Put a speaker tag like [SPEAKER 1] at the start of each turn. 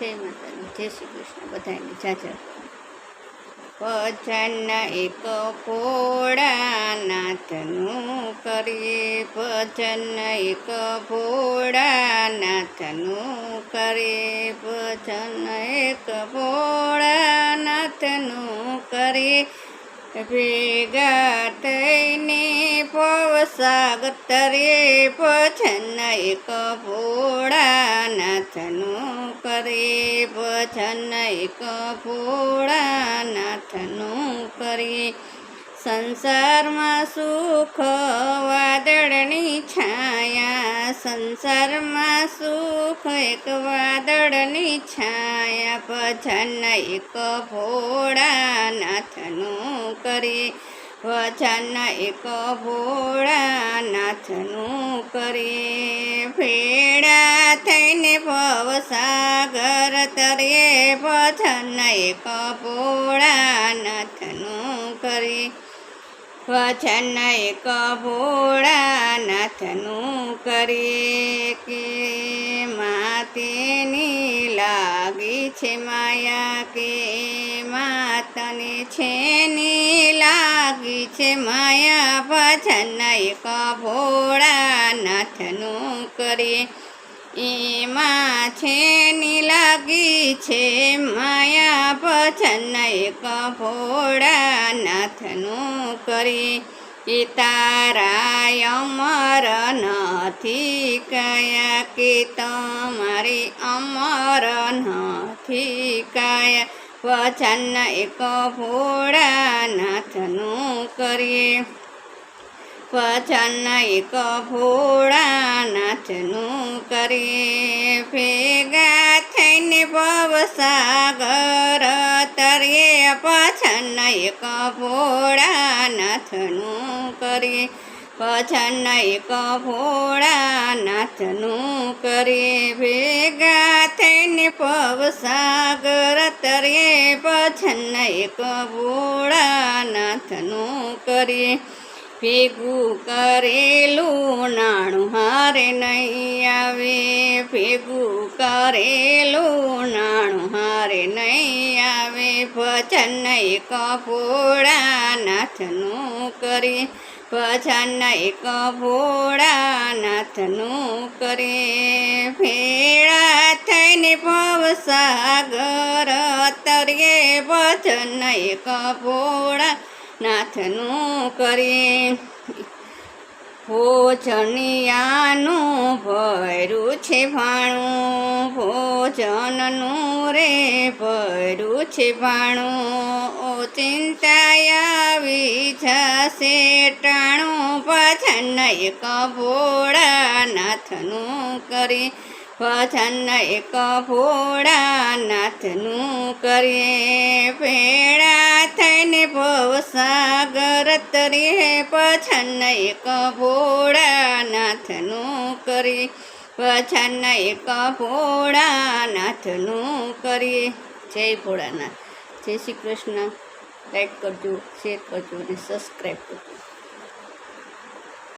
[SPEAKER 1] જય માતાજી, જય શ્રી કૃષ્ણ બધાને જાજર ભજન એક ભોળાનાથનું કરીએ ભજન, એક ભોળાનાથનું કરીએ ભજન, એક ભોળાનાથનું કરીએ ભેગા થઈને પવસાગતરે પછન એક ભોળાનાથનું કરે પછન એક ભોળાનાથનું કરે સંસારમાં સુખ વાદળની છાયા સંસારમાં સુખ એક વાદળની છાયા, ભજન એક ભોળાનાથનું કરે ભજન એક ભોળાનાથનું કરે ભેડા થઈને ભવસાગર તરે ભજન એક ભોળાનાથનું કરે ભજન એક ભોળાનાથનું કરે કે માતેની લાગી છે માયા કે માતને છે ની લાગી છે માયા ભજન એક ભોળાનાથનું કરે. એમાં છે ની લાગી છે માયા ભજન એક ભોળાનાથનું કરી. એ તારા અમર નથી કયા કે તમારી અમર નથી કયા? વચન એક ભોળાનાથનું કરીએ. વચન એક ભોળાનાથનું કરીએ. ભેગા થઈને ભવસાગર તરીએ પછન એક ભોળાનાથનું કરીએ. પછન એક ભોળાનાથનું કરીએ. ભેગા થઈને પવસાગર તરીએ. પછન એક ભોળાનાથનું કરીએ. ભેગું કરેલું નાણું હારે નહીં આવે. ભેગું કરેલું ભજન એક ભોળાનાથનું કરી, ભજન એક ભોળાનાથનું કરે. ભેળા થઈને ભવસાગર તરીએ ભજન એક ભોળા નાથનું કરીએ ભોજનિયાનું ભર્યું છે ભાણું. ભોજનનું રે ભર્યું છે ભાણું. ઓ ચિંતા આવી જશે ટાણું. ભજન એક ભોળાનાથનું કરી. ભજન એક ભોળાનાથનું કરીએ ભવસાગર તરીએ પછન એક ભોળાનાથનું કરી પછન એક ભોળાનાથનું કરી. જય ભોળાનાથ. જય શ્રી કૃષ્ણ. લાઈક કરજો, શેર કરજો અને સબસ્ક્રાઈબ કરજો.